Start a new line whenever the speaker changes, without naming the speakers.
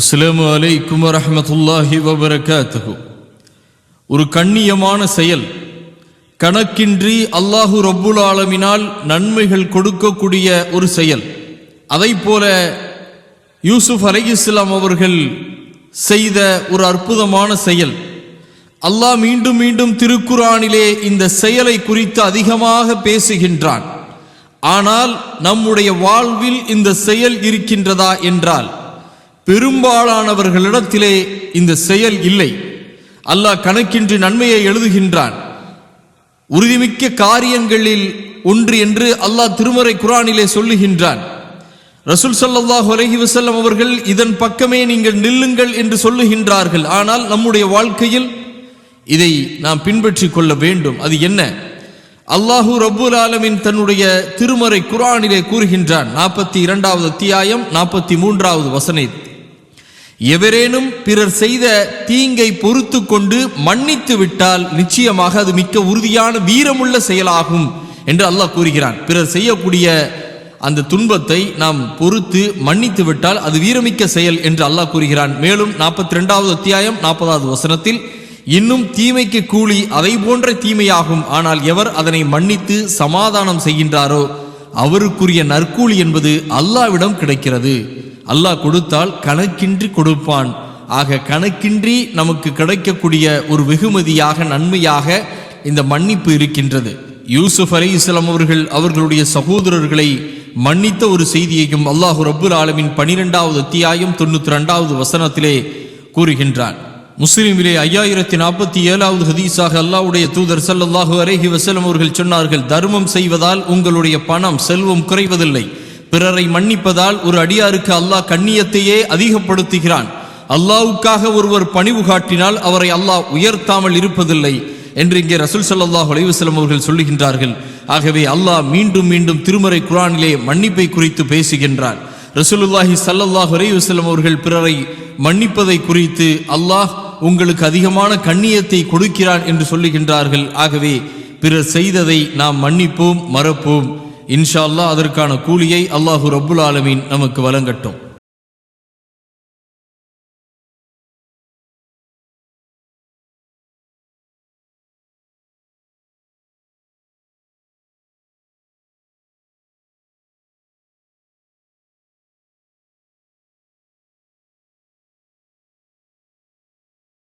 அஸ்லாம் அலைக்கும் வரஹ்மத்துல்லாஹி வபரகாத்து ஒரு கண்ணியமான செயல். கணக்கின்றி அல்லாஹு ரப்புல் ஆலமினால் நன்மைகள் கொடுக்கக்கூடிய ஒரு செயல். அதை போல யூசுப் அலைஹிஸ்ஸலாம் அவர்கள் செய்த ஒரு அற்புதமான செயல். அல்லாஹ் மீண்டும் மீண்டும் திருக்குறானிலே இந்த செயலை குறித்து அதிகமாக பேசுகின்றான். ஆனால் நம்முடைய வாழ்வில் இந்த செயல் இருக்கின்றதா என்றால் பெரும்பாலானவர்களிடத்திலே இந்த செயல் இல்லை. அல்லாஹ் கணக்கின்றி நன்மையை எழுதுகின்றான். உறுதிமிக்க காரியங்களில் ஒன்று என்று அல்லாஹ் திருமறை குரானிலே சொல்லுகின்றான். ரசூல் சல்லாஹ் அலைஹி வசல்லம் அவர்கள் இதன் பக்கமே நீங்கள் நில்லுங்கள் என்று சொல்லுகின்றார்கள். ஆனால் நம்முடைய வாழ்க்கையில் இதை நாம் பின்பற்றி கொள்ள வேண்டும். அது என்ன? அல்லாஹு ரபுல் ஆலமின் தன்னுடைய திருமறை குரானிலே கூறுகின்றான். நாற்பத்தி இரண்டாவது அத்தியாயம் நாற்பத்தி மூன்றாவது வசனை எவரேனும் பிறர் செய்த தீங்கை பொறுத்து கொண்டு மன்னித்து விட்டால் நிச்சயமாக அது மிக்க உறுதியான வீரமுள்ள செயலாகும் என்று அல்லாஹ் கூறுகிறான். பிறர் செய்யக்கூடிய அந்த துன்பத்தை நாம் பொறுத்து மன்னித்து விட்டால் அது வீரமிக்க செயல் என்று அல்லாஹ் கூறுகிறான். மேலும் நாற்பத்தி ரெண்டாவது அத்தியாயம் நாற்பதாவது வசனத்தில் இன்னும் தீமைக்கு கூலி அதை போன்ற தீமையாகும். ஆனால் எவர் அதனை மன்னித்து சமாதானம் செய்கின்றாரோ அவருக்குரிய நற்கூலி என்பது அல்லாவிடம் கிடைக்கிறது. அல்லாஹ் கொடுத்தால் கணக்கின்றி கொடுப்பான். ஆக கணக்கின்றி நமக்கு கிடைக்கக்கூடிய ஒரு வெகுமதியாக நன்மையாக இந்த மன்னிப்பு இருக்கின்றது. யூசுப் அலி இஸ்லாம் அவர்கள் அவர்களுடைய சகோதரர்களை மன்னித்த ஒரு செய்தியையும் அல்லாஹு ரபுல் ஆலமின் பனிரெண்டாவது அத்தியாயம் தொண்ணூற்றி ரெண்டாவது வசனத்திலே கூறுகின்றான். முஸ்லிமிலே ஐயாயிரத்தி நாற்பத்தி ஏழாவது ஹதீஸாக அல்லாஹ்வுடைய தூதர் ஸல்லல்லாஹு அரேஹி வசலம் அவர்கள் சொன்னார்கள் தர்மம் செய்வதால் உங்களுடைய பணம் செல்வம் குறைவதில்லை. பிறரை மன்னிப்பதால் ஒரு அடியாருக்கு அல்லாஹ் கண்ணியத்தையே அதிகப்படுத்துகிறான். அல்லாஹ்வுக்காக ஒருவர் பணிவு காட்டினால் அவரை அல்லாஹ் உயர்த்தாமல் இருப்பதில்லை என்று இங்கே ரசூல் சல்லாஹ் அலைவசலம் அவர்கள் சொல்லுகின்றார்கள். ஆகவே அல்லாஹ் மீண்டும் மீண்டும் திருமறை குரானிலே மன்னிப்பை குறித்து பேசுகின்றான் ரசூலுல்லாஹி சல்லல்லாஹ் அலைவசலம் அவர்கள் பிறரை மன்னிப்பதை குறித்து அல்லாஹ் உங்களுக்கு அதிகமான கண்ணியத்தை கொடுக்கிறான் என்று சொல்லுகின்றார்கள். ஆகவே பிறர் செய்ததை நாம் மன்னிப்போம் மறப்போம். இன்ஷா அல்லாஹ் அதற்கான கூலியை அல்லாஹு ரப்புல் ஆலமீன் நமக்கு வழங்கட்டும்.